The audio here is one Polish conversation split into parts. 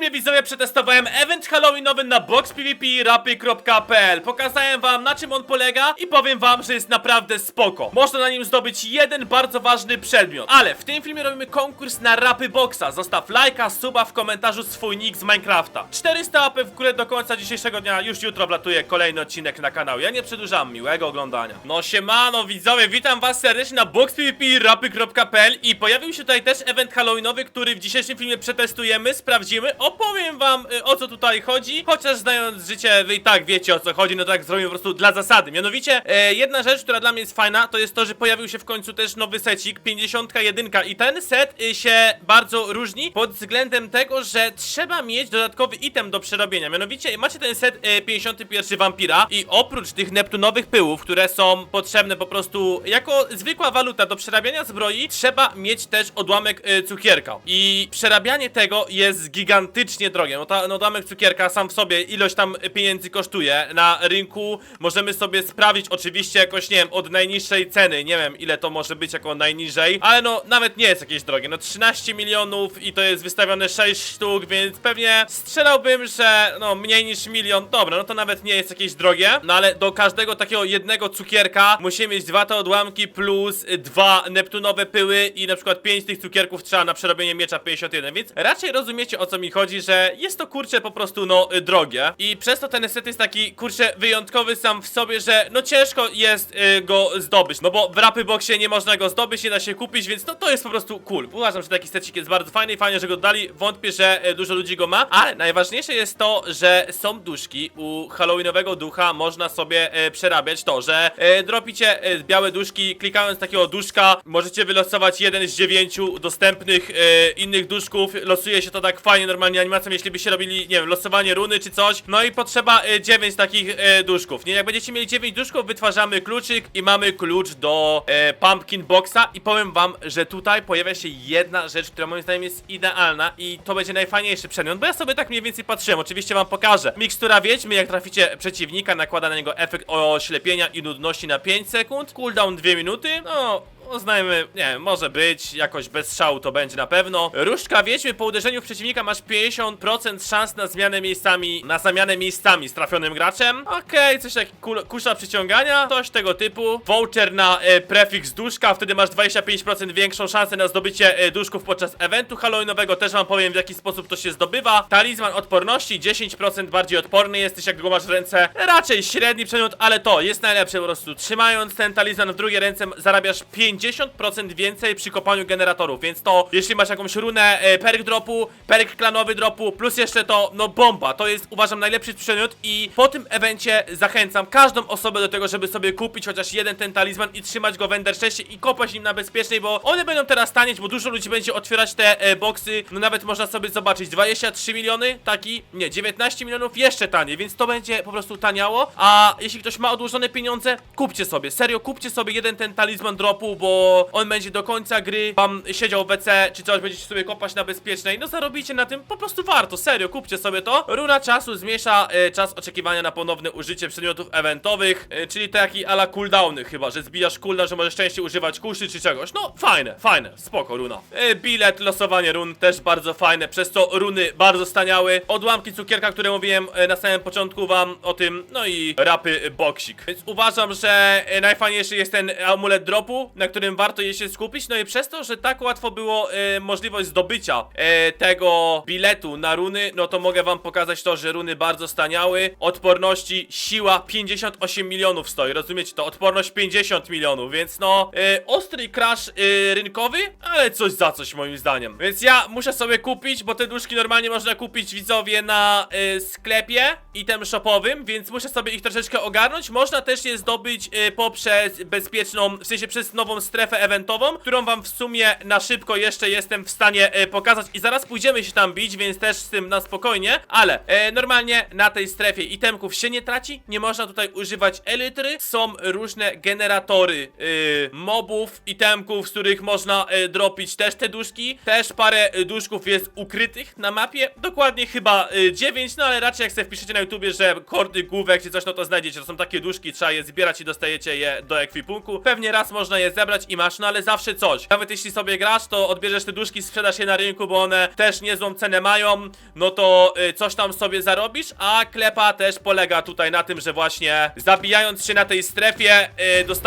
filmie widzowie przetestowałem event halloweenowy na boxpvp.rapy.pl Pokazałem wam na czym on polega i powiem wam, że jest naprawdę spoko. Można na nim zdobyć jeden bardzo ważny przedmiot. Ale w tym filmie robimy konkurs na rapy boxa. Zostaw lajka, suba w komentarzu swój nick z Minecrafta. 400 łapy w górę do końca dzisiejszego dnia. Już jutro wlatuje kolejny odcinek na kanał. Ja nie przedłużam, miłego oglądania. No siemano widzowie, witam was serdecznie na boxpvp.rapy.pl i pojawił się tutaj też event halloweenowy, który w dzisiejszym filmie przetestujemy, sprawdzimy, opowiem wam y, o co tutaj chodzi, chociaż znając życie wy i tak wiecie o co chodzi, no tak zrobimy po prostu dla zasady. Mianowicie, e, jedna rzecz, która dla mnie jest fajna, to jest to, że pojawił się w końcu też nowy secik, 51 i ten set y, się bardzo różni pod względem tego, że trzeba mieć dodatkowy item do przerobienia. Mianowicie macie ten set e, 51 wampira i oprócz tych neptunowych pyłów, które są potrzebne po prostu jako zwykła waluta do przerabiania zbroi, trzeba mieć też odłamek e, cukierka. I przerabianie tego jest gigantycznie drogie. No, ta, no odłamek cukierka sam w sobie ilość tam pieniędzy kosztuje. Na rynku możemy sobie sprawdzić oczywiście jakoś, nie wiem, od najniższej ceny. Nie wiem ile to może być jako najniżej, ale no nawet nie jest jakieś drogie. No 13 milionów i to jest wystawione 6 sztuk, więc pewnie strzelałbym, że no mniej niż milion. Dobra, no to nawet nie jest jakieś drogie. No ale do każdego takiego jednego cukierka musimy mieć dwa te odłamki plus dwa neptunowe pyły i na przykład pięć tych cukierków trzeba na przerobienie miecza 51, więc raczej rozumiecie o co mi chodzi, że jest to kurczę po prostu no y, drogie. I przez to ten set jest taki kurczę wyjątkowy sam w sobie, że no ciężko jest y, go zdobyć, no bo w rapy boxie nie można go zdobyć, nie da się kupić, więc no to jest po prostu cool. Uważam, że taki secik jest bardzo fajny i fajnie, że go dali, wątpię, że y, dużo ludzi go ma, ale najważniejsze jest to, że są duszki, u halloweenowego ducha można sobie e, przerabiać to, że e, dropicie e, białe duszki, klikając takiego duszka, możecie wylosować jeden z dziewięciu dostępnych e, innych duszków, losuje się to tak fajnie normalnie animacją, jeśli byście robili, nie wiem, losowanie runy czy coś, no i potrzeba e, 9 takich e, duszków, nie? Jak będziecie mieli 9 duszków, wytwarzamy kluczyk i mamy klucz do e, Pumpkin Boxa. I powiem wam, że tutaj pojawia się jedna rzecz, która moim zdaniem jest idealna i to będzie najfajniejszy przedmiot, bo ja sobie tak mniej więcej patrzyłem, oczywiście wam pokażę. Mikstura wiedźmy, jak traficie przeciwnika, nakłada na niego efekt oślepienia i nudności na 5 sekund, cooldown 2 minuty, no... Uznajmy, nie może być, jakoś bez szału to będzie na pewno. Różdżka wiedźmy, po uderzeniu w przeciwnika masz 50% szans na zmianę miejscami, na zamianę miejscami z trafionym graczem. Okej, coś jak kusza przyciągania, coś tego typu. Voucher na e, prefiks duszka, wtedy masz 25% większą szansę na zdobycie e, duszków podczas eventu halloweenowego, też wam powiem w jaki sposób to się zdobywa. Talizman odporności, 10% bardziej odporny jesteś jak go masz ręce. Raczej średni przedmiot, ale to jest najlepsze po prostu. Trzymając ten talizman w drugiej ręce zarabiasz 50% więcej przy kopaniu generatorów, więc to jeśli masz jakąś runę e, perk dropu, perk klanowy dropu, plus jeszcze to, no bomba, to jest uważam najlepszy przedmiot i po tym evencie zachęcam każdą osobę do tego, żeby sobie kupić chociaż jeden ten talizman i trzymać go w Ender 6 i kopać nim na bezpiecznej, bo one będą teraz tanieć, bo dużo ludzi będzie otwierać te e, boxy, no nawet można sobie zobaczyć 23 miliony, taki, nie, 19 milionów jeszcze taniej, więc to będzie po prostu taniało, a jeśli ktoś ma odłożone pieniądze, kupcie sobie, serio, kupcie sobie jeden ten talizman dropu, bo on będzie do końca gry wam siedział w WC, czy coś, będziecie sobie kopać na bezpiecznej, no zarobicie na tym, po prostu warto, serio, kupcie sobie to. Runa czasu zmniejsza e, czas oczekiwania na ponowne użycie przedmiotów eventowych, e, czyli taki ala cooldowny chyba, że zbijasz cooldown, że możesz częściej używać kuszy czy czegoś, no fajne, fajne, spoko runa. E, bilet, losowanie run też bardzo fajne, przez co runy bardzo staniały, odłamki cukierka, które mówiłem e, na samym początku wam o tym, no i rapy boksik. Więc uważam, że e, najfajniejszy jest ten amulet dropu, na którym warto je się skupić, no i przez to, że tak łatwo było e, możliwość zdobycia e, tego biletu na runy, no to mogę wam pokazać to, że runy bardzo staniały, odporności, siła 58 milionów stoi, rozumiecie to, odporność 50 milionów, więc no, e, ostry crash e, rynkowy, ale coś za coś moim zdaniem. Więc ja muszę sobie kupić, bo te duszki normalnie można kupić widzowie na e, sklepie item shopowym, więc muszę sobie ich troszeczkę ogarnąć. Można też je zdobyć e, poprzez bezpieczną, w sensie przez nową strefę eventową, którą wam w sumie na szybko jeszcze jestem w stanie e, pokazać. I zaraz pójdziemy się tam bić, więc też z tym na spokojnie, ale e, normalnie na tej strefie itemków się nie traci, nie można tutaj używać elitry, są różne generatory e, mobów, itemków, z których można e, dropić też te duszki, też parę e, duszków jest ukrytych na mapie, dokładnie chyba e, 9, no ale raczej jak sobie wpiszecie na YouTubie, że kordy główek czy coś, no to znajdziecie, to są takie duszki, trzeba je zbierać i dostajecie je do ekwipunku, pewnie raz można je zebrać, i masz, no ale zawsze coś. Nawet jeśli sobie grasz, to odbierzesz te duszki, sprzedasz je na rynku, bo one też niezłą cenę mają, no to y, coś tam sobie zarobisz, a klepa też polega tutaj na tym, że właśnie zabijając się na tej strefie,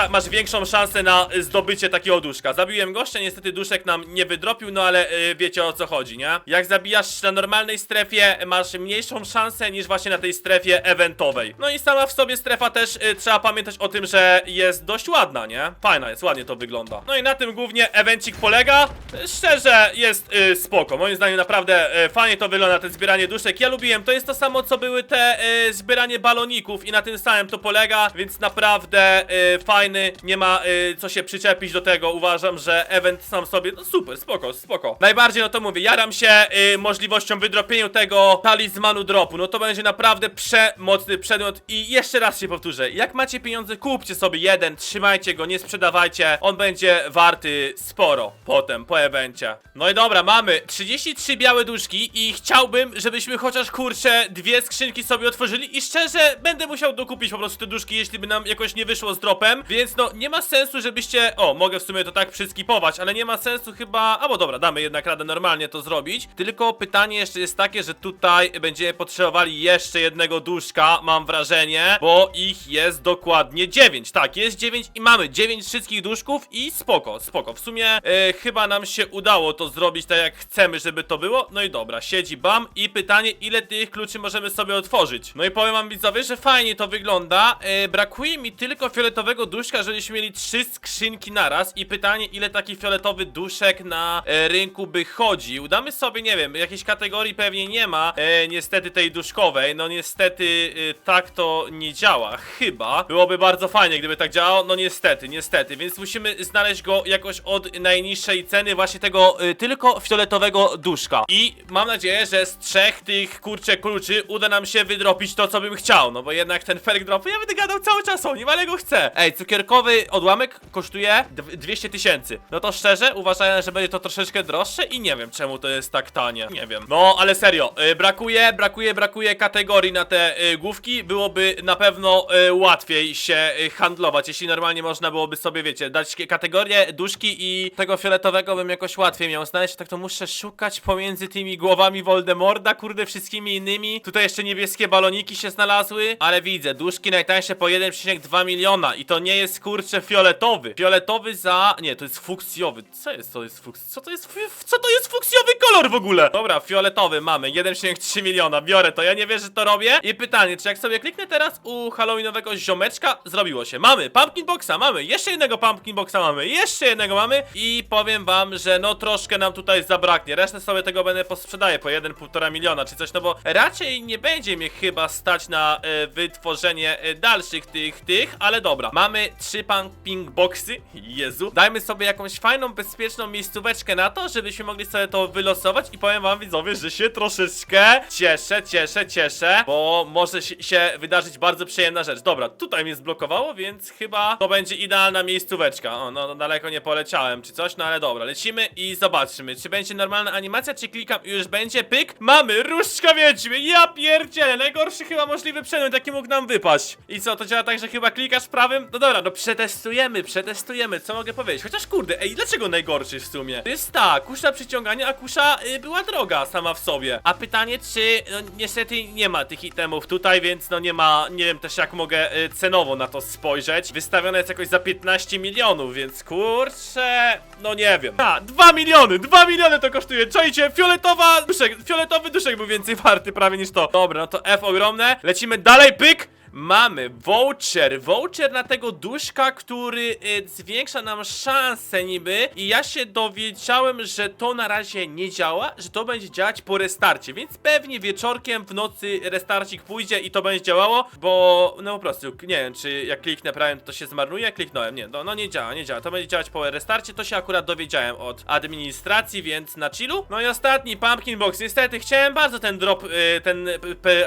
y, masz większą szansę na zdobycie takiego duszka. Zabiłem gościa, niestety duszek nam nie wydropił, no ale y, wiecie o co chodzi, nie? Jak zabijasz na normalnej strefie, masz mniejszą szansę niż właśnie na tej strefie eventowej. No i sama w sobie strefa też y, trzeba pamiętać o tym, że jest dość ładna, nie? Fajna jest, ładnie to wygląda. No i na tym głównie evencik polega. Szczerze, jest y, spoko. Moim zdaniem naprawdę y, fajnie to wygląda, to zbieranie duszek. Ja lubiłem, to jest to samo co były te y, zbieranie baloników i na tym samym to polega, więc naprawdę y, fajny, nie ma y, co się przyczepić do tego. Uważam, że event sam sobie, no super, spoko, spoko. Najbardziej no to mówię, jaram się y, możliwością wydropienia tego talizmanu dropu. No to będzie naprawdę przemocny przedmiot i jeszcze raz się powtórzę, jak macie pieniądze, kupcie sobie jeden, trzymajcie go, nie sprzedawajcie, on będzie warty sporo potem, po evencie. No i dobra, mamy 33 białe duszki i chciałbym, żebyśmy chociaż kurczę dwie skrzynki sobie otworzyli i szczerze będę musiał dokupić po prostu te duszki, jeśli by nam jakoś nie wyszło z dropem, więc no nie ma sensu, żebyście, o mogę w sumie to tak przyskipować, ale nie ma sensu chyba, albo dobra, damy jednak radę normalnie to zrobić, tylko pytanie jeszcze jest takie, że tutaj będziemy potrzebowali jeszcze jednego duszka, mam wrażenie, bo ich jest dokładnie 9, tak, jest 9 i mamy 9 wszystkich duszków i spoko, spoko, w sumie e, chyba nam się udało to zrobić tak jak chcemy, żeby to było, no i dobra, siedzi bam i pytanie, ile tych kluczy możemy sobie otworzyć, no i powiem wam widzowie, że fajnie to wygląda, e, brakuje mi tylko fioletowego duszka, żebyśmy mieli trzy skrzynki naraz. I pytanie, ile taki fioletowy duszek na e, rynku by chodził, damy sobie, nie wiem, jakiejś kategorii pewnie nie ma, e, niestety tej duszkowej, no niestety e, tak to nie działa, chyba, byłoby bardzo fajnie, gdyby tak działało, no niestety, niestety, więc musimy znaleźć go jakoś od najniższej ceny właśnie tego e, tylko fioletowego duszka i mam nadzieję, że z trzech tych kurczę kluczy uda nam się wydropić to, co bym chciał, no bo jednak ten perk drop, ja będę gadał cały czas o nim, ale go chcę. Ej, cukierkowy odłamek kosztuje dw- 200 tysięcy. No to szczerze, uważałem, że będzie to troszeczkę droższe i nie wiem, czemu to jest tak tanie. Nie wiem. No, ale serio, y, brakuje, brakuje, brakuje kategorii na te y, główki. Byłoby na pewno y, łatwiej się y, handlować, jeśli normalnie można byłoby sobie, wiecie, dać k- kategorię duszki i tego fioletowego bym jakoś łatwiej miał znaleźć, tak to muszę szukać pomiędzy tymi głowami Voldemorda, kurde, wszystkimi innymi. Tutaj jeszcze niebieskie baloniki się znalazły, ale widzę, duszki najtańsze po 1,2 miliona i to nie jest kurczę fioletowy. Fioletowy za... nie, to jest fuksjowy. Co jest to jest fuks... co to jest... co to jest fuksjowy kolor w ogóle? Dobra, fioletowy mamy, 1,3 miliona, biorę to, ja nie wierzę, że to robię. I pytanie, czy jak sobie kliknę teraz u halloweenowego ziomeczka, zrobiło się. Mamy pumpkin boxa, mamy, jeszcze jednego pumpkin boxa mamy, jeszcze jednego mamy i powiem wam, że no troszkę nam tutaj zabraknie. Resztę sobie tego będę posprzedaję po 1,5 miliona czy coś, no bo raczej nie będzie mnie chyba stać na e, wytworzenie e, dalszych tych, tych, ale dobra. Mamy trzy pumping boxy, Jezu. Dajmy sobie jakąś fajną, bezpieczną miejscóweczkę na to, żebyśmy mogli sobie to wylosować i powiem wam widzowie, że się troszeczkę cieszę, cieszę, cieszę, bo może się wydarzyć bardzo przyjemna rzecz. Dobra, tutaj mnie zblokowało, więc chyba to będzie idealna miejscóweczka. O, no daleko nie poleciałem czy coś, no ale dobra, lecimy i zobaczymy, czy będzie normalna animacja, czy klikam i już będzie, pyk, mamy, różdżka wiedźmy, ja pierdzielę, najgorszy chyba możliwy przedmiot, jaki mógł nam wypaść. I co, to działa tak, że chyba klikasz prawym? No dobra, no przetestujemy, przetestujemy, co mogę powiedzieć? Chociaż kurde, ej, dlaczego najgorszy w sumie? To jest tak, kusza przyciągania, a kusza y, była droga sama w sobie. A pytanie, czy, no niestety nie ma tych itemów tutaj, więc no nie ma, nie wiem też jak mogę y, cenowo na to spojrzeć. Wystawione jest jakoś za 15 milionów, więc kurczę, no nie wiem. A, 2 miliony, 2 miliony to kosztuje, czajcie, fioletowa duszek, fioletowy duszek był więcej warty prawie niż to. Dobra, no to F ogromne, lecimy dalej, pyk! Mamy voucher, voucher na tego duszka, który y, zwiększa nam szanse niby. I ja się dowiedziałem, że to na razie nie działa, że to będzie działać po restarcie, więc pewnie wieczorkiem w nocy restarcik pójdzie i to będzie działało, bo no po prostu, nie wiem, czy jak kliknę prawym to się zmarnuje, kliknąłem, nie, no, no nie działa, nie działa, to będzie działać po restarcie, to się akurat dowiedziałem od administracji, więc na chillu. No i ostatni pumpkin box, niestety chciałem bardzo ten drop, y, ten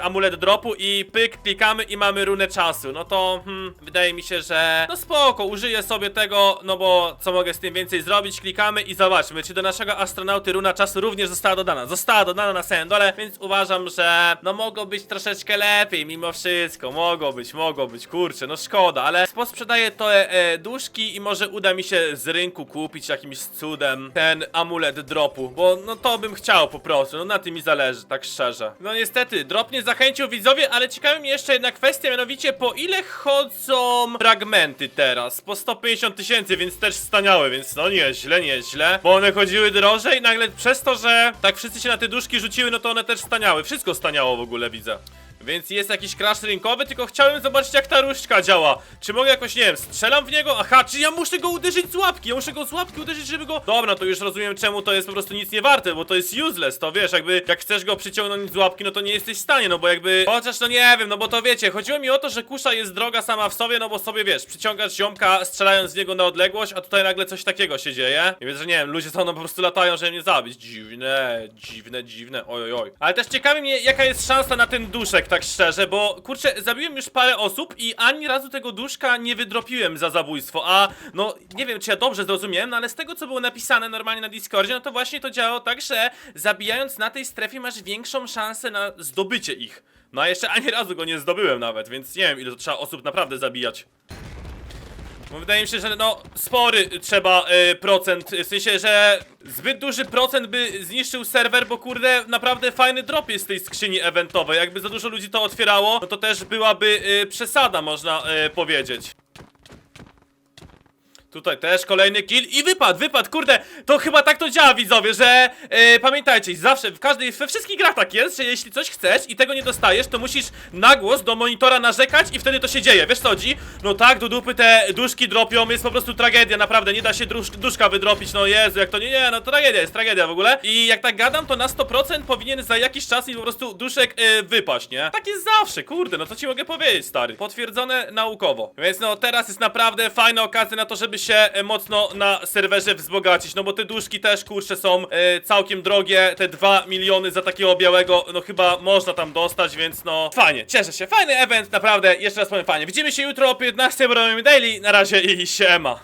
amulet dropu i pyk, klikamy i mamy mamy runę czasu, no to hmm, wydaje mi się, że no spoko, użyję sobie tego, no bo co mogę z tym więcej zrobić, klikamy i zobaczmy, czy do naszego astronauty runa czasu również została dodana. Została dodana na samym więc uważam, że no mogło być troszeczkę lepiej mimo wszystko, mogło być, mogło być, kurczę, no szkoda, ale posprzedaję to e, e, duszki i może uda mi się z rynku kupić jakimś cudem ten amulet dropu, bo no to bym chciał po prostu, no na tym mi zależy, tak szczerze. No niestety, drop nie zachęcił widzowie, ale ciekawi mnie jeszcze jedna kwestia, mianowicie po ile chodzą fragmenty teraz? Po 150 tysięcy, więc też staniały, więc no nieźle, nieźle, bo one chodziły drożej, nagle przez to, że tak wszyscy się na te duszki rzuciły, no to one też staniały, wszystko staniało w ogóle, widzę. Więc jest jakiś crash rynkowy, tylko chciałem zobaczyć jak ta różdżka działa. Czy mogę jakoś, nie wiem, strzelam w niego? Aha, czy ja muszę go uderzyć z łapki? Ja muszę go z łapki uderzyć, żeby go... Dobra, to już rozumiem czemu to jest po prostu nic nie warte, bo to jest useless, to wiesz, jakby jak chcesz go przyciągnąć z łapki, no to nie jesteś w stanie, no bo jakby... Chociaż no nie wiem, no bo to wiecie, chodziło mi o to, że kusza jest droga sama w sobie, no bo sobie wiesz, przyciągasz ziomka strzelając z niego na odległość, a tutaj nagle coś takiego się dzieje. I więc, że nie wiem, ludzie to no po prostu latają, żeby mnie zabić. Dziwne, dziwne, dziwne, oj, oj, oj. Ale też ciekawi mnie, jaka jest szansa na ten duszek, tak szczerze, bo kurczę, zabiłem już parę osób i ani razu tego duszka nie wydropiłem za zabójstwo, a no nie wiem, czy ja dobrze zrozumiałem, no ale z tego, co było napisane normalnie na Discordzie, no to właśnie to działało tak, że zabijając na tej strefie masz większą szansę na zdobycie ich. No a jeszcze ani razu go nie zdobyłem nawet, więc nie wiem, ile to trzeba osób naprawdę zabijać. Bo wydaje mi się, że no spory trzeba y, procent, w sensie, że zbyt duży procent by zniszczył serwer, bo kurde naprawdę fajny drop jest z tej skrzyni eventowej. Jakby za dużo ludzi to otwierało, no to też byłaby y, przesada, można y, powiedzieć. Tutaj też kolejny kill i wypad, wypad, kurde, to chyba tak to działa widzowie, że e, pamiętajcie, zawsze, w każdej, we wszystkich grach tak jest, że jeśli coś chcesz i tego nie dostajesz, to musisz na głos do monitora narzekać i wtedy to się dzieje, wiesz co chodzi? No tak, do dupy te duszki dropią, jest po prostu tragedia, naprawdę, nie da się dusz, duszka wydropić, no Jezu, jak to nie, nie, no tragedia, jest tragedia w ogóle i jak tak gadam, to na 100% powinien za jakiś czas mi po prostu duszek e, wypaść, nie? Tak jest zawsze, kurde, no co ci mogę powiedzieć, stary, potwierdzone naukowo, więc no teraz jest naprawdę fajna okazja na to, żeby się e, mocno na serwerze wzbogacić, no bo te duszki też kurczę są e, całkiem drogie, te 2 miliony za takiego białego, no chyba można tam dostać, więc no fajnie, cieszę się, fajny event, naprawdę, jeszcze raz powiem fajnie. Widzimy się jutro o 15, bo robimy daily, na razie i siema.